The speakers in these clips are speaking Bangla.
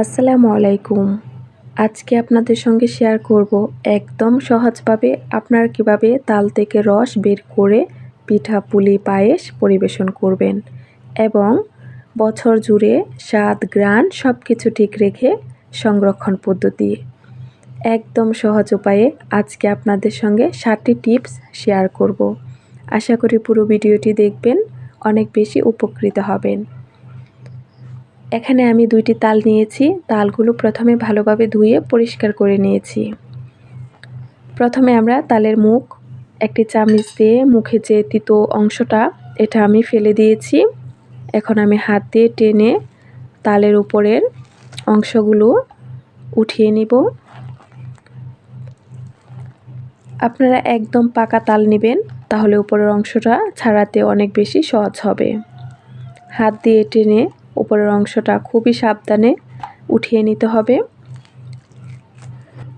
আসসালামু আলাইকুম। আজকে আপনাদের সঙ্গে শেয়ার করব একদম সহজভাবে আপনারা কীভাবে তাল থেকে রস বের করে পিঠা, পুলি, পায়েস পরিবেশন করবেন এবং বছর জুড়ে স্বাদ, গ্রান সব কিছু ঠিক রেখে সংরক্ষণ পদ্ধতি। একদম সহজ উপায়ে আজকে আপনাদের সঙ্গে সাতটি টিপস শেয়ার করব। আশা করি পুরো ভিডিওটি দেখবেন, অনেক বেশি উপকৃত হবেন। এখানে আমি দুইটি তাল নিয়েছি। তালগুলো প্রথমে ভালোভাবে ধুয়ে পরিষ্কার করে নিয়েছি। প্রথমে আমরা তালের মুখ, একটি চামচ দিয়ে মুখে যে তিতো অংশটা, এটা আমি ফেলে দিয়েছি। এখন আমি হাত দিয়ে টেনে তালের উপরের অংশগুলো উঠিয়ে নিব। আপনারা একদম পাকা তাল নেবেন, তাহলে উপরের অংশটা ছাড়াতে অনেক বেশি সহজ হবে। হাত দিয়ে টেনে উপরের অংশটা খুবই সাবধানে উঠিয়ে নিতে হবে।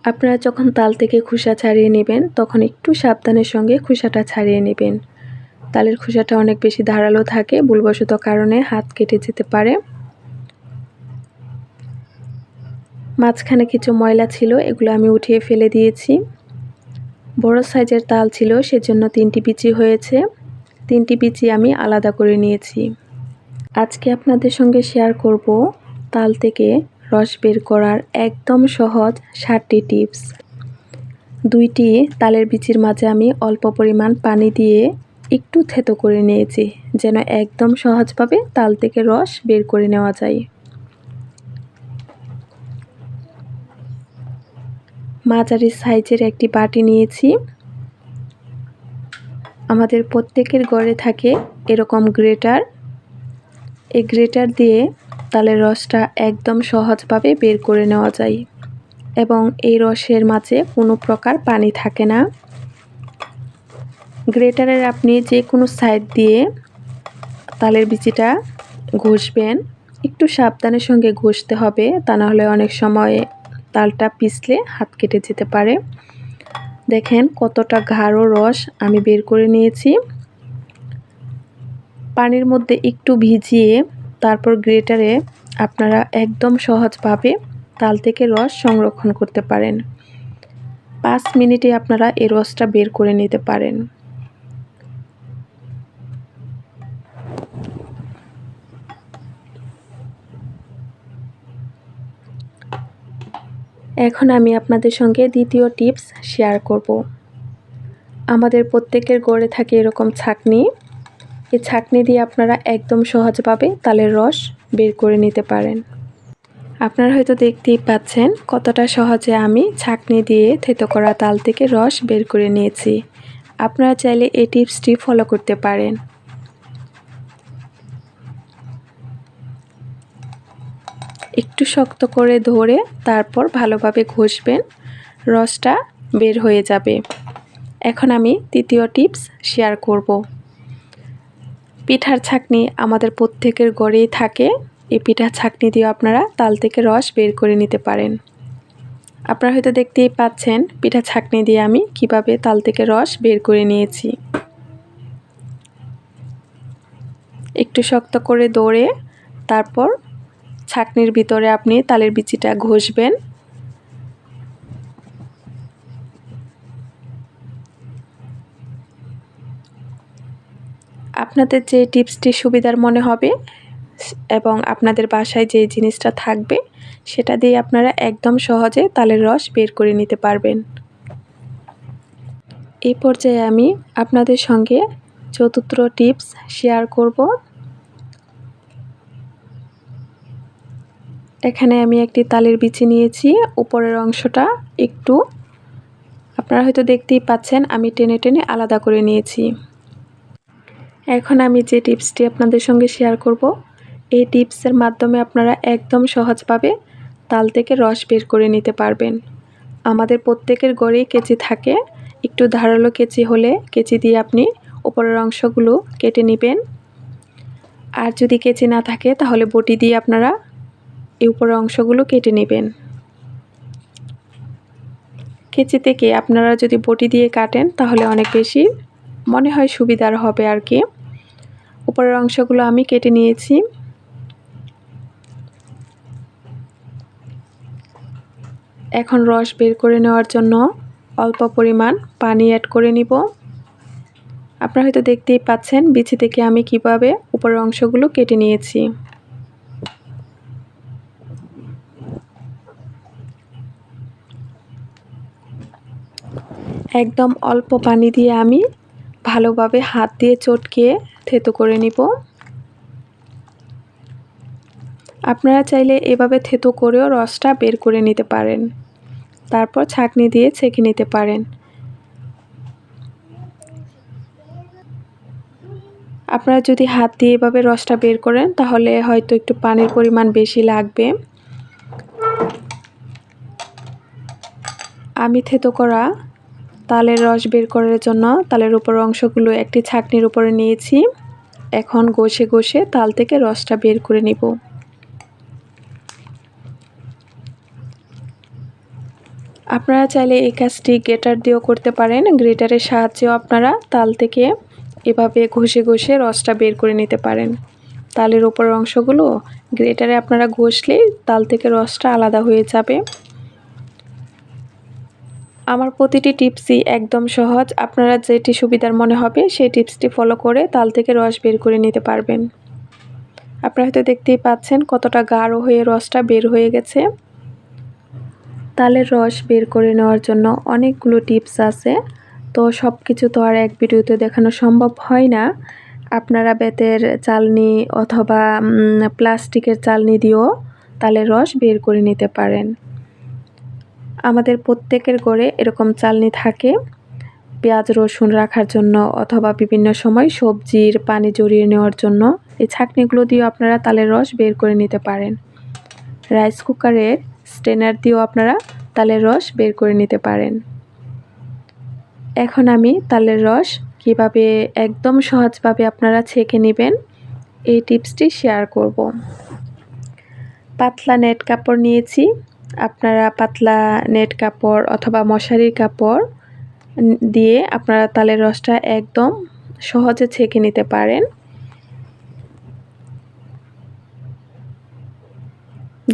আপনারা যখন তাল থেকে খোসা ছাড়িয়ে নেবেন, তখন একটু সাবধানের সঙ্গে খোসাটা ছাড়িয়ে নেবেন। তালের খোসাটা অনেক বেশি ধারালো থাকে, ভুলবশত কারণে হাত কেটে যেতে পারে। মাঝখানে কিছু ময়লা ছিল, এগুলো আমি উঠিয়ে ফেলে দিয়েছি। বড় সাইজের তাল ছিল, সেজন্য তিনটি বিচি হয়েছে। তিনটি বিচি আমি আলাদা করে নিয়েছি। আজকে আপনাদের সঙ্গে শেয়ার করব তাল থেকে রস বের করার একদম সহজ সাতটি টিপস দুইটি তালের বিচির মাঝে আমি অল্প পরিমাণ পানি দিয়ে একটু থেতো করে নিয়েছি, যেন একদম সহজভাবে তাল থেকে রস বের করে নেওয়া যায়। মাঝারি সাইজের একটি বাটি নিয়েছি। আমাদের প্রত্যেকের ঘরে থাকে এরকম গ্রেটার এই গ্রেটার দিয়ে তালের রসটা একদম সহজভাবে বের করে নেওয়া যায় এবং এই রসের মাঝে কোনো প্রকার পানি থাকে না। গ্রেটারের আপনি যে কোনো সাইড দিয়ে তালের বিচিটা ঘষবেন, একটু সাবধানের সঙ্গে ঘষতে হবে, তা নাহলে অনেক সময় তালটা পিছলে হাত কেটে যেতে পারে। দেখেন কতটা গাঢ় রস আমি বের করে নিয়েছি। পানির মধ্যে একটু ভিজিয়ে তারপর গ্রেটারে আপনারা একদম সহজভাবে তাল থেকে রস সংরক্ষণ করতে পারেন। পাঁচ মিনিটে আপনারা এই রসটা বের করে নিতে পারেন। এখন আমি আপনাদের সঙ্গে দ্বিতীয় টিপস শেয়ার করব। আমাদের প্রত্যেকের গড়ে থাকে এরকম ছাকনি। এই ছাকনি দিয়ে আপনারা একদম সহজভাবে তালের রস বের করে নিতে পারেন। আপনারা হয়তো দেখতেই পাচ্ছেন কতটা সহজে আমি ছাকনি দিয়ে থেতো করা তাল থেকে রস বের করে নিয়েছি। আপনারা চাইলে এই টিপসটি ফলো করতে পারেন। একটু শক্ত করে ধরে তারপর ভালোভাবে ঘষবেন, রসটা বের হয়ে যাবে। এখন আমি তৃতীয় টিপস শেয়ার করব। পিঠার ছাকনি আমাদের প্রত্যেকের গড়েই থাকে। এই পিঠার ছাকনি দিয়ে আপনারা তাল থেকে রস বের করে নিতে পারেন। আপনারা হয়তো দেখতেই পাচ্ছেন পিঠা ছাকনি দিয়ে আমি কীভাবে তাল থেকে রস বের করে নিয়েছি। একটু শক্ত করে দৌড়ে তারপর ছাকনির ভিতরে আপনি তালের বিচিটা ঘষবেন। আপনাদের যে টিপসটি সুবিধার মনে হবে এবং আপনাদের বাসায় যে জিনিসটা থাকবে, সেটা দিয়ে আপনারা একদম সহজে তালের রস বের করে নিতে পারবেন। এই পর্যায়ে আমি আপনাদের সঙ্গে চতুর্থ টিপস শেয়ার করব। এখানে আমি একটি তালের বিচি নিয়েছি, উপরের অংশটা একটু। আপনারা হয়তো দেখতেই পাচ্ছেন, আমি টেনে টেনে আলাদা করে নিয়েছি। এখন আমি যে টিপসটি আপনাদের সঙ্গে শেয়ার করব, এই টিপসের মাধ্যমে আপনারা একদম সহজভাবে তাল থেকে রস বের করে নিতে পারবেন। আমাদের প্রত্যেকের গড়েই কেচি থাকে, একটু ধারালো কেচি হলে কেচি দিয়ে আপনি উপরের অংশগুলো কেটে নেবেন। আর যদি কেচি না থাকে, তাহলে বটি দিয়ে আপনারা এই উপরের অংশগুলো কেটে নেবেন। কেচি থেকে আপনারা যদি বটি দিয়ে কাটেন, তাহলে অনেক বেশি মনে হয় সুবিধার হবে আর কি। উপরের অংশগুলো আমি কেটে নিয়েছি। এখন রস বের করে নেওয়ার জন্য অল্প পরিমাণ পানি অ্যাড করে নিব। আপনারা হয়তো দেখতেই পাচ্ছেন বিচি থেকে আমি কীভাবে উপরের অংশগুলো কেটে নিয়েছি। একদম অল্প পানি দিয়ে আমি ভালোভাবে হাত দিয়ে চটকে থেতো করে নিব। আপনারা চাইলে এভাবে থেতো করেও রসটা বের করে নিতে পারেন। তারপর ছাঁকনি দিয়ে ছেঁকে নিতে পারেন। আপনারা যদি হাত দিয়ে এভাবে রসটা বের করেন, তাহলে হয়তো একটু পানির পরিমাণ বেশি লাগবে। আমি থেতো করা তালের রস বের করার জন্য তালের উপর অংশগুলো একটি ছাকনির উপরে নিয়েছি। এখন ঘষে ঘষে তাল থেকে রসটা বের করে নিব। আপনারা চাইলে এই কাজটি গ্রেটার দিয়েও করতে পারেন। গ্রেটারের সাহায্যেও আপনারা তাল থেকে এভাবে ঘষে ঘষে রসটা বের করে নিতে পারেন। তালের ওপরের অংশগুলো গ্রেটারে আপনারা ঘষলেই তাল থেকে রসটা আলাদা হয়ে যাবে। আমার প্রতিটি টিপসই একদম সহজ। আপনারা যেটি সুবিধার মনে হবে, সেই টিপসটি ফলো করে তাল থেকে রস বের করে নিতে পারবেন। আপনারা হয়তো দেখতেই পাচ্ছেন কতটা গাঢ় হয়ে রসটা বের হয়ে গেছে। তালের রস বের করে নেওয়ার জন্য অনেকগুলো টিপস আছে। তো সব কিছু তো আর এক ভিডিওতে দেখানো সম্ভব হয় না। আপনারা বেতের চালনি অথবা প্লাস্টিকের চালনি দিয়েও তালের রস বের করে নিতে পারেন। আমাদের প্রত্যেকের ঘরে এরকম চালনি থাকে। পেঁয়াজ, রসুন রাখার জন্য অথবা বিভিন্ন সময় সবজির পানি জড়িয়ে নেওয়ার জন্য এই ছাকনিগুলো দিয়েও আপনারা তালের রস বের করে নিতে পারেন। রাইস কুকারের স্টেনার দিয়েও আপনারা তালের রস বের করে নিতে পারেন। এখন আমি তালের রস কীভাবে একদম সহজভাবে আপনারা ছেঁকে নেবেন এই টিপসটি শেয়ার করব। পাতলা নেট কাপড় নিয়েছি। আপনারা পাতলা নেট কাপড় অথবা মশারির কাপড় দিয়ে আপনারা তালের রসটা একদম সহজে ছেঁকে নিতে পারেন।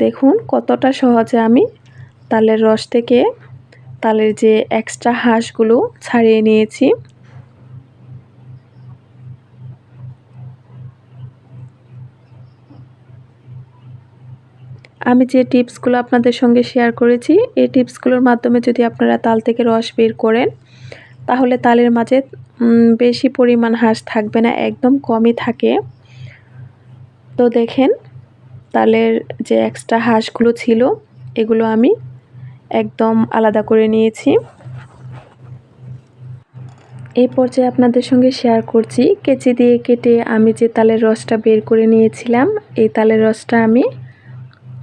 দেখুন কতটা সহজে আমি তালের রস থেকে তালের যে এক্সট্রা হাঁসগুলো ছাড়িয়ে নিয়েছি। আমি যে টিপসগুলো আপনাদের সঙ্গে শেয়ার করেছি, এই টিপসগুলোর মাধ্যমে যদি আপনারা তাল থেকে রস বের করেন, তাহলে তালের মাঝে বেশি পরিমাণ হাঁস থাকবে না, একদম কমই থাকে। তো দেখেন, তালের যে এক্সট্রা হাঁসগুলো ছিল, এগুলো আমি একদম আলাদা করে নিয়েছি। এই পর্যায়ে আপনাদের সঙ্গে শেয়ার করছি, কেচি দিয়ে কেটে আমি যে তালের রসটা বের করে নিয়েছিলাম, এই তালের রসটা আমি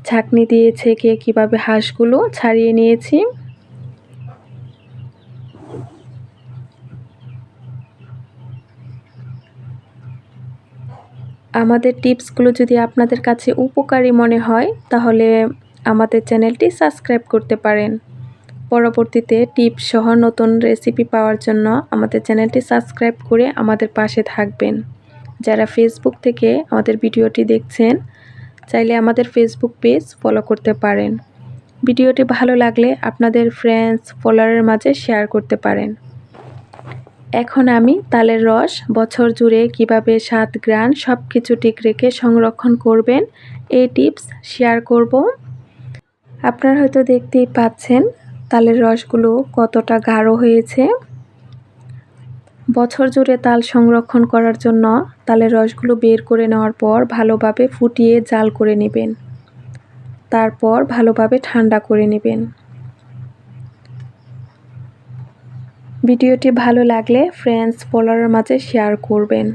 ছাকনি দিয়ে ছেঁকে কীভাবে হাঁসগুলো ছাড়িয়ে নিয়েছি। আমাদের টিপসগুলো যদি আপনাদের কাছে উপকারী মনে হয়, তাহলে আমাদের চ্যানেলটি সাবস্ক্রাইব করতে পারেন। পরবর্তীতে টিপস সহ নতুন রেসিপি পাওয়ার জন্য আমাদের চ্যানেলটি সাবস্ক্রাইব করে আমাদের পাশে থাকবেন। যারা ফেসবুক থেকে আমাদের ভিডিওটি দেখছেন চাইলে আমাদের ফেসবুক পেজ ফলো করতে পারেন। ভিডিওটি ভালো লাগলে আপনাদের ফ্রেন্ডস ফলোয়ারের মাঝে শেয়ার করতে পারেন। এখন আমি তালের রস, বছর জুড়ে কীভাবে সাত গ্রান সব কিছু ঠিক রেখে সংরক্ষণ করবেন, এই টিপস শেয়ার করব। আপনারা হয়তো দেখতেই পাচ্ছেন তালের রসগুলো কতটা গাঢ় হয়েছে। বছর জুড়ে তাল সংরক্ষণ করার জন্য তালের রসগুলো বের করে নেওয়ার পর ভালোভাবে ফুটিয়ে জাল করে নেবেন। তারপর ভালোভাবে ঠান্ডা করে নেবেন। ভিডিওটি ভালো লাগলে ফ্রেন্ডস ফলোয়ারের মাঝে শেয়ার করবেন।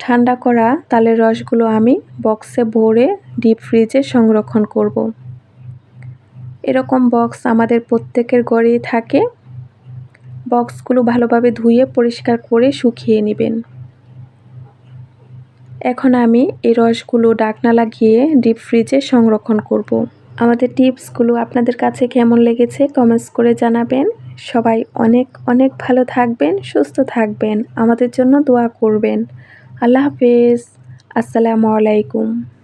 ঠান্ডা করা তালের রসগুলো আমি বক্সে ভরে ডিপ ফ্রিজে সংরক্ষণ করব। এরকম বক্স আমাদের প্রত্যেকের ঘরেই থাকে। বক্সগুলো ভালোভাবে ধুয়ে, পরিষ্কার করে শুকিয়ে নেবেন। এখন আমি এই রসগুলো ডাকনা লাগিয়ে ডিপ ফ্রিজে সংরক্ষণ করব। আমাদের টিপসগুলো আপনাদের কাছে কেমন লেগেছে কমেন্টস করে জানাবেন। সবাই অনেক অনেক ভালো থাকবেন, সুস্থ থাকবেন। আমাদের জন্য দোয়া করবেন। আল্লাহ হাফেজ। আসসালামু আলাইকুম।